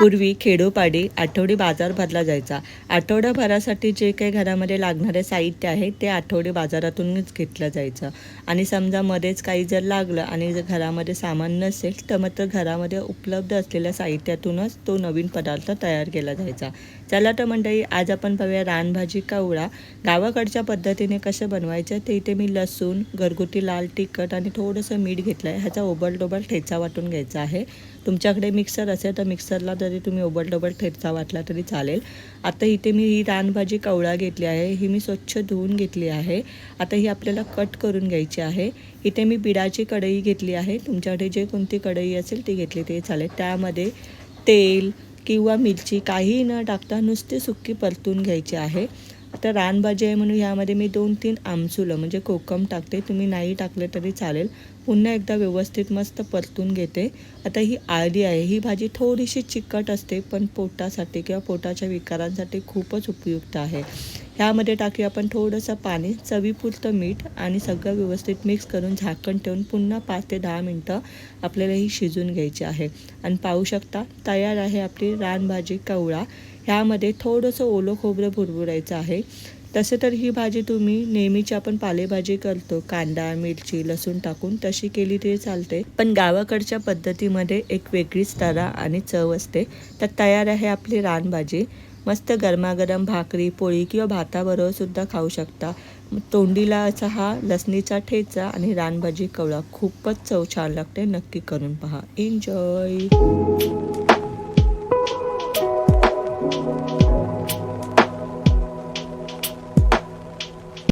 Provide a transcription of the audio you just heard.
पूर्वी खेडोपाडी आठवडी बाजार भरला जायचा. आठवड्याभरासाठी जे काही घरामध्ये लागणारे साहित्य आहे ते आठवडी बाजारातूनच घेतलं जायचं. आणि समजा मध्येच काही जर लागलं आणि जर घरामध्ये सामान नसेल तर मात्र घरामध्ये उपलब्ध असलेल्या साहित्यातूनच तो नवीन पदार्थ तयार केला जायचा. चला तर मंडळी आज आपण पाहूया रानभाजी कावळा. गावाकडच्या पद्धतीने कसं बनवायचं ते इथे मी लसूण घरगुती लाल तिखट आणि थोडंसं मीठ घेतलं आहे ह्याचा ओबलडोबल ठेचा वाटून घ्यायचा आहे. तुमच्याकडे मिक्सर असेल तर मिक्सरला जरी तुम्ही ओबलडोबल ठेचा वाटला तरी चालेल. आता इथे मी ही रानभाजी कवळा घेतली आहे ही मी स्वच्छ धुवून घेतली आहे. आता ही आपल्याला कट करून घ्यायची आहे. इथे मी बिडाची कढई घेतली आहे तुमच्याकडे जे कोणती कढई असेल ती घेतली तरी चालेल. त्यामध्ये तेल किंवा मिरची काहीही न टाकता नुसती सुक्की परतून घ्यायची आहे. फक्त रानभाजी आहे म्हणून ह्यामध्ये मी दोन तीन आमसुलं म्हणजे कोकम टाकते. तुम्ही नाही टाकले तरी चालेल. पुन्हा एकदा व्यवस्थित मस्त परतून घेते. आता ही आळी आहे. ही भाजी थोडीशी चिकट असते पण पोटासाठी किंवा पोटाच्या विकारांसाठी खूपच उपयुक्त आहे. ह्यामध्ये टाकूया आपण थोडंसं पाणी चवीपुरतं मीठ आणि सगळं व्यवस्थित मिक्स करून झाकण ठेवून पुन्हा पाच ते दहा मिनटं आपल्याला ही शिजून घ्यायची आहे. आणि पाहू शकता तयार आहे आपली रानभाजी कवळा. ह्यामध्ये थोडंसं ओलं खोबरं भुरभुरायचं आहे. तसे तर ही भाजी तुम्ही नेहमीची आपण पालेभाजी करतो कांदा मिरची लसूण टाकून तशी केली तरी चालते. पण गावाकडच्या पद्धतीमध्ये एक वेगळीच तरा आणि चव असते. तर तयार आहे आपली रानभाजी मस्त गरमागरम भाकरी पोळी किंवा भाताबरोबर सुद्धा खाऊ शकता. तोंडीला असा हा लसणीचा ठेचा आणि रानभाजी कवळा खूपच चव छान लागते. नक्की करून पहा. एन्जॉय